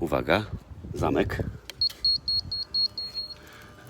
Uwaga, zamek.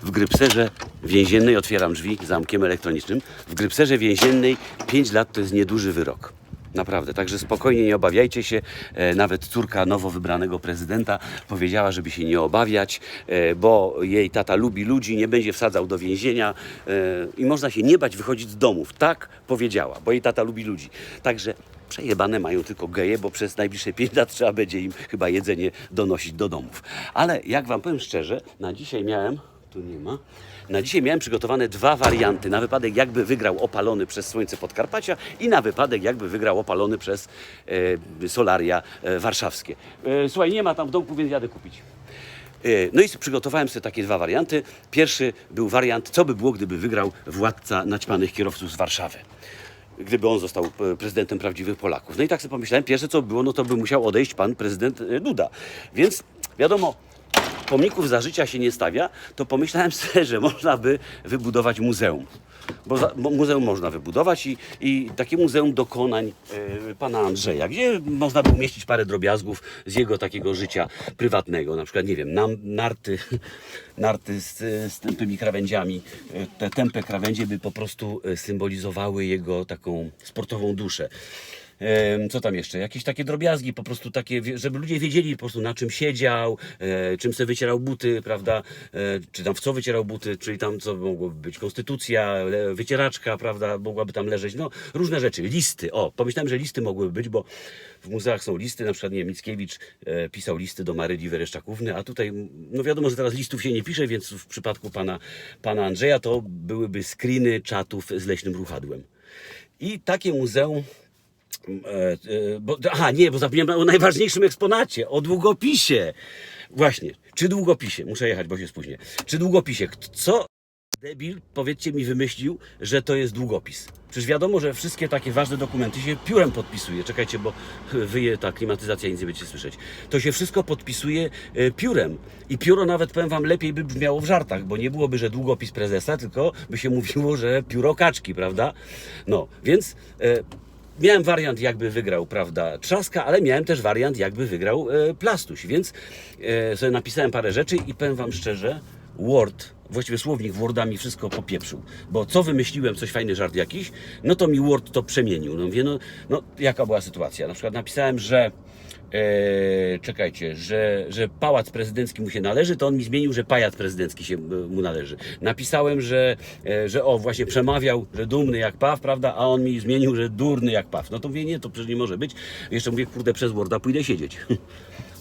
W grypserze więziennej, otwieram drzwi zamkiem elektronicznym, w grypserze więziennej 5 lat to jest nieduży wyrok. Naprawdę, także spokojnie nie obawiajcie się. E, nawet córka nowo wybranego prezydenta powiedziała, żeby się nie obawiać, e, bo jej tata lubi ludzi, nie będzie wsadzał do więzienia e, i można się nie bać wychodzić z domów. Tak powiedziała, bo jej tata lubi ludzi. Także Przejebane mają tylko geje, bo przez najbliższe 5 lat trzeba będzie im chyba jedzenie donosić do domów. Ale jak wam powiem szczerze, na dzisiaj miałem, tu nie ma, na dzisiaj miałem przygotowane dwa warianty. Na wypadek jakby wygrał opalony przez słońce Podkarpacia i na wypadek jakby wygrał opalony przez e, solaria e, warszawskie. E, słuchaj, nie ma tam w domku, więc jadę kupić. E, No i przygotowałem sobie takie dwa warianty. Pierwszy był wariant, co by było, gdyby wygrał władca naćpanych kierowców z Warszawy. Gdyby on został e, prezydentem prawdziwych Polaków. No i tak sobie pomyślałem, pierwsze co by było, no to by musiał odejść pan prezydent e, Duda. Więc wiadomo, pomników za życia się nie stawia, to pomyślałem sobie, że można by wybudować muzeum. Bo za, mo- muzeum można wybudować i, i takie muzeum dokonań e, pana Andrzeja, gdzie można by umieścić parę drobiazgów z jego takiego życia prywatnego. Na przykład, nie wiem, nam, narty, narty z, z tępymi krawędziami. E, Te tępe krawędzie by po prostu e, symbolizowały jego taką sportową duszę. Co tam jeszcze? Jakieś takie drobiazgi, po prostu takie, żeby ludzie wiedzieli po prostu na czym siedział, e, czym sobie wycierał buty, prawda? E, czy tam w co wycierał buty, czyli tam co mogłoby być konstytucja, wycieraczka, prawda? Mogłaby tam leżeć, no różne rzeczy. Listy, o, pomyślałem, że listy mogłyby być, bo w muzeach są listy, na przykład, nie Mickiewicz e, pisał listy do Marydii Wereszczakówny, a tutaj, no wiadomo, że teraz listów się nie pisze, więc w przypadku pana, pana Andrzeja to byłyby screeny czatów z leśnym ruchadłem. I takie muzeum bo, aha, nie, bo zapomniałem o najważniejszym eksponacie, o długopisie. Właśnie, czy długopisie, muszę jechać, bo się spóźnię. Czy długopisie, co debil, powiedzcie mi, wymyślił, że to jest długopis? Przecież wiadomo, że wszystkie takie ważne dokumenty się piórem podpisuje. Czekajcie, bo wyje ta klimatyzacja nic nie będziecie słyszeć. To się wszystko podpisuje e, piórem. I pióro nawet, powiem wam, lepiej by brzmiało w żartach, bo nie byłoby, że długopis prezesa, tylko by się mówiło, że pióro kaczki, prawda? No, więc... E, Miałem wariant, jakby wygrał, prawda, Trzaska, ale miałem też wariant, jakby wygrał e, Plastuś, więc e, sobie napisałem parę rzeczy i powiem Wam szczerze, Word, właściwie słownik Worda mi wszystko popieprzył, bo co wymyśliłem, coś fajny żart jakiś, no to mi Word to przemienił. No mówię, no, no jaka była sytuacja? Na przykład napisałem, że e, czekajcie, że, że pałac prezydencki mu się należy, to on mi zmienił, że pajac prezydencki się e, mu należy. Napisałem, że, e, że o, właśnie przemawiał, że dumny jak paw, prawda, a on mi zmienił, że durny jak paw. No to mówię, nie, to przecież nie może być. Jeszcze mówię, kurde, przez Worda pójdę siedzieć.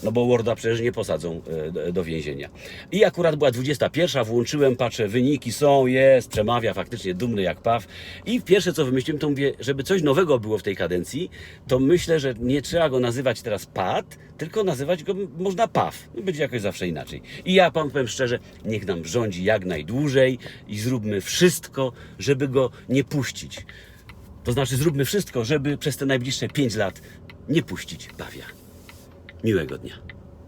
No bo Worda przecież nie posadzą do- do więzienia. I akurat była 21, włączyłem, patrzę, wyniki są, jest, przemawia faktycznie dumny jak paw. I pierwsze co wymyśliłem, to mówię, żeby coś nowego było w tej kadencji, to myślę, że nie trzeba go nazywać teraz Pat, tylko nazywać go można Paw. Będzie jakoś zawsze inaczej. I ja pan powiem szczerze, niech nam rządzi jak najdłużej i zróbmy wszystko, żeby go nie puścić. To znaczy zróbmy wszystko, żeby przez te najbliższe 5 lat nie puścić Pawia. Miłego dnia.